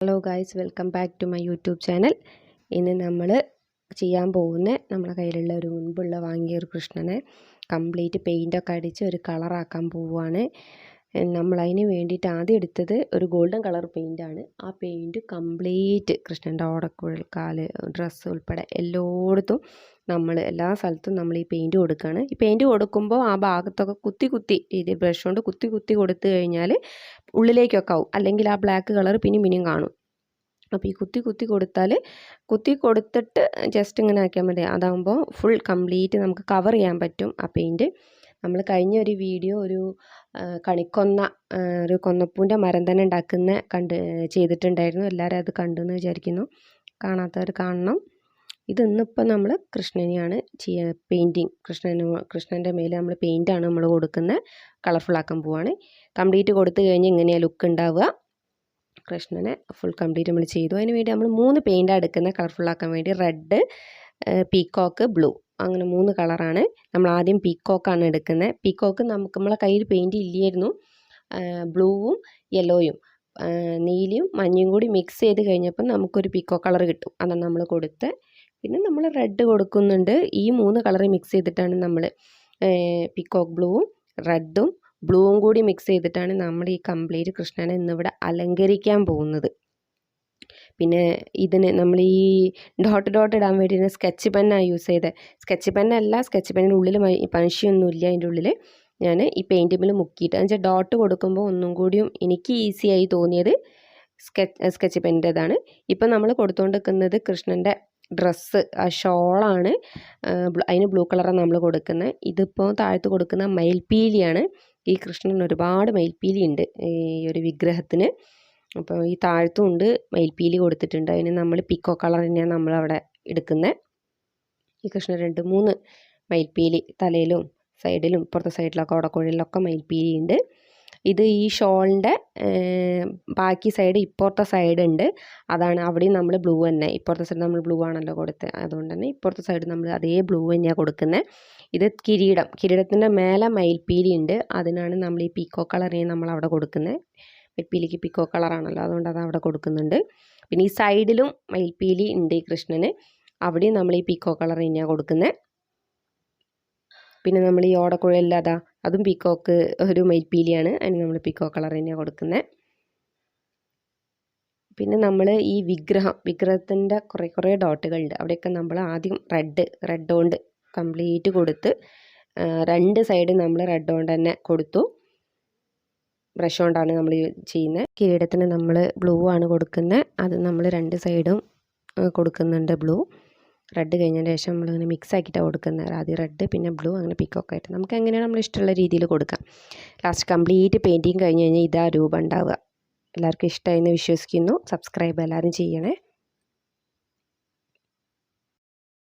Hello guys welcome back to my YouTube channel ഇന്ന് നമ്മൾ ചെയ്യാൻ പോകുന്ന നമ്മുടെ കയ്യിലുള്ള ഒരു മുൻപുള്ള വാങ്ങിയ ഒരു കൃഷ്ണനെ കംപ്ലീറ്റ് പെയിന്റൊക്കെ അടിച്ച് ഒരു കളറാക്കാൻ പോവുകയാണ് നമ്മളതിന് വേണ്ടിയിട്ട് ആദ്യം എടുത്തത് ഒരു ഗോൾഡൻ കളർ പെയിന്റാണ് ആ പെയിന്റ് കംപ്ലീറ്റ് കൃഷ്ണന്റെ ഓടക്കുഴൽ കാൽ ഡ്രസ്സ് ഉൾപ്പെടെ എല്ലായിടത്തും നമ്മൾ എല്ലാ സ്ഥലത്തും നമ്മൾ ഈ പെയിന്റ് കൊടുക്കുകയാണ് ഈ പെയിന്റ് കൊടുക്കുമ്പോൾ ആ ഭാഗത്തൊക്കെ കുത്തി കുത്തി രീതി ബ്രഷ് കൊണ്ട് കുത്തി കുത്തി കൊടുത്തു കഴിഞ്ഞാൽ ഉള്ളിലേക്കൊക്കെ ആവും. അല്ലെങ്കിൽ ആ ബ്ലാക്ക് കളർ പിന്നെയും പിന്നെയും കാണും. അപ്പോൾ ഈ കുത്തി കുത്തി കൊടുത്താൽ കുത്തി കൊടുത്തിട്ട് ജസ്റ്റ് ഇങ്ങനെ ആക്കിയാൽ മതി. അതാകുമ്പോൾ ഫുൾ കംപ്ലീറ്റ് നമുക്ക് കവർ ചെയ്യാൻ പറ്റും ആ പെയിന്റ് നമ്മൾ കഴിഞ്ഞ ഒരു വീഡിയോ ഒരു കണിക്കൊന്ന ഒരു കൊന്നപ്പൂന്റെ മരം തന്നെ ഉണ്ടാക്കുന്ന കണ്ട് ചെയ്തിട്ടുണ്ടായിരുന്നു. എല്ലാവരും അത് കണ്ടു എന്ന് വിചാരിക്കുന്നു. കാണാത്തവർ കാണണം. ഇതിന്നിപ്പോൾ നമ്മൾ കൃഷ്ണനെയാണ് ചെയ്യുക പെയിന്റിങ് കൃഷ്ണന് കൃഷ്ണന്റെ മേലെ നമ്മൾ പെയിന്റാണ് നമ്മൾ കൊടുക്കുന്നത് കളർഫുള്ളാക്കാൻ പോവാണ്. കംപ്ലീറ്റ് കൊടുത്തു കഴിഞ്ഞ് ഇങ്ങനെയാണ് ലുക്ക് ഉണ്ടാവുക കൃഷ്ണനെ ഫുൾ കംപ്ലീറ്റ് നമ്മൾ ചെയ്തു. അതിന് വേണ്ടി നമ്മൾ മൂന്ന് പെയിന്റാണ് എടുക്കുന്നത് കളർഫുള്ളാക്കാൻ വേണ്ടി. റെഡ് പീക്കോക്ക് ബ്ലൂ അങ്ങനെ മൂന്ന് കളറാണ്. നമ്മൾ ആദ്യം പീക്കോക്കാണ് എടുക്കുന്നത് പീക്കോക്ക് നമുക്ക് നമ്മളെ കയ്യിൽ പെയിന്റ് ഇല്ലായിരുന്നു. ബ്ലൂവും യെല്ലോയും നീലിയും മഞ്ഞയും കൂടി മിക്സ് ചെയ്ത് കഴിഞ്ഞപ്പോൾ നമുക്കൊരു പീക്കോ കളർ കിട്ടും. അതാണ് നമ്മൾ കൊടുത്ത്. പിന്നെ നമ്മൾ റെഡ് കൊടുക്കുന്നുണ്ട്. ഈ മൂന്ന് കളർ മിക്സ് ചെയ്തിട്ടാണ് നമ്മൾ പീക്കോക്ക് ബ്ലൂവും റെഡും ബ്ലൂവും കൂടി മിക്സ് ചെയ്തിട്ടാണ് നമ്മൾ ഈ കംപ്ലീറ്റ് കൃഷ്ണനെ ഇന്നിവിടെ അലങ്കരിക്കാൻ പോകുന്നത്. പിന്നെ ഇതിന് നമ്മൾ ഈ ഡോട്ട് ഡോട്ട് ഇടാൻ വേണ്ടിയിട്ട് സ്കെച്ച് പെന്നാണ് യൂസ് ചെയ്തത് സ്കെച്ച് പെന്നല്ല സ്കെച്ച് പെന്നിന്റെ ഉള്ളിൽ പനിശയൊന്നുമില്ല അതിന്റെ ഉള്ളിൽ ഞാൻ ഈ പെയിന്റിങ്ങിൽ മുക്കിയിട്ട് എന്നുവെച്ചാൽ ഡോട്ട് കൊടുക്കുമ്പോൾ ഒന്നും കൂടിയും എനിക്ക് ഈസിയായി തോന്നിയത് സ്കെച്ച് സ്കെച്ച് പെന്നിന്റെതാണ്. ഇപ്പം നമ്മൾ കൊടുത്തുകൊണ്ടിരിക്കുന്നത് കൃഷ്ണന്റെ ഡ്രസ്സ് ആ ഷോളാണ്. അതിന് ബ്ലൂ കളറാണ് നമ്മൾ കൊടുക്കുന്നത് ഇതിപ്പോൾ താഴത്ത് കൊടുക്കുന്ന മയിൽപ്പീലിയാണ്. ഈ കൃഷ്ണൻ ഒരുപാട് മയിൽപ്പീലി ഉണ്ട് ഈ ഒരു വിഗ്രഹത്തിന്. അപ്പോൾ ഈ താഴത്തും ഉണ്ട്. മയിൽപ്പീലി കൊടുത്തിട്ടുണ്ട്. അതിന് നമ്മൾ പിക്കോ കളർ തന്നെയാണ് നമ്മളവിടെ എടുക്കുന്നത് ഈ കൃഷ്ണ രണ്ട് മൂന്ന് മയിൽപ്പീലി തലയിലും സൈഡിലും ഇപ്പുറത്തെ സൈഡിലൊക്കെ ഓടക്കുഴലിലൊക്കെ മയിൽപ്പീലി ഉണ്ട്. ഇത് ഈ ഷോളിന്റെ ബാക്കി സൈഡ് ഇപ്പുറത്തെ സൈഡ് ഉണ്ട്. അതാണ് അവിടെയും നമ്മൾ ബ്ലൂ തന്നെ. ഇപ്പുറത്തെ സൈഡ് നമ്മൾ ബ്ലൂ ആണല്ലോ കൊടുത്തത് അതുകൊണ്ട് തന്നെ ഇപ്പുറത്തെ സൈഡ് നമ്മൾ അതേ ബ്ലൂ തന്നെയാണ് കൊടുക്കുന്നത് ഇത് കിരീടം. കിരീടത്തിന്റെ മേലെ മയിൽപ്പീലി ഉണ്ട്. അതിനാണ് നമ്മൾ ഈ പീക്കോ കളറിനെ നമ്മൾ അവിടെ കൊടുക്കുന്നത് മയിൽപ്പീലിക്ക് പിക്കോ കളറാണല്ലോ അതുകൊണ്ട് അത് അവിടെ കൊടുക്കുന്നുണ്ട്. പിന്നെ ഈ സൈഡിലും മയിൽപ്പീലി ഉണ്ട് ഈ കൃഷ്ണന്. അവിടെയും നമ്മൾ ഈ പിക്കോ കളർ തന്നെയാണ് കൊടുക്കുന്നത് പിന്നെ നമ്മൾ ഈ ഓടക്കുഴലിൽ അതാ അതും പിക്കോക്ക് ഒരു മയിൽപ്പീലിയാണ്. അതിന് നമ്മൾ പിക്കോ കളർ തന്നെയാണ് കൊടുക്കുന്നത് പിന്നെ നമ്മൾ ഈ വിഗ്രഹം വിഗ്രഹത്തിന്റെ കുറേ കുറേ ഡോട്ടുകളുണ്ട് അവിടെയൊക്കെ നമ്മൾ ആദ്യം റെഡ് റെഡ് കൊണ്ട് കംപ്ലീറ്റ് കൊടുത്ത് രണ്ട് സൈഡ് നമ്മൾ റെഡ് കൊണ്ട് തന്നെ കൊടുത്തു. ബ്രഷ് കൊണ്ടാണ് നമ്മൾ ചെയ്യുന്നത് കിരീടത്തിന് നമ്മൾ ബ്ലൂ ആണ് കൊടുക്കുന്നത് അത് നമ്മൾ രണ്ട് സൈഡും കൊടുക്കുന്നുണ്ട് ബ്ലൂ. റെഡ് കഴിഞ്ഞതിന് ശേഷം നമ്മളിങ്ങനെ മിക്സ് ആക്കിയിട്ടാണ് കൊടുക്കുന്നത് ആദ്യം റെഡ് പിന്നെ ബ്ലൂ അങ്ങനെ പിക്കൊക്കെ ആയിട്ട്. നമുക്ക് എങ്ങനെയാണ് നമ്മൾ ഇഷ്ടമുള്ള രീതിയിൽ കൊടുക്കാം. ലാസ്റ്റ് കംപ്ലീറ്റ് പെയിന്റിങ് കഴിഞ്ഞ് കഴിഞ്ഞാൽ ഇതാ രൂപം ഉണ്ടാവുക. എല്ലാവർക്കും ഇഷ്ടമായി എന്ന് വിശ്വസിക്കുന്നു. സബ്സ്ക്രൈബ് എല്ലാവരും ചെയ്യണേ.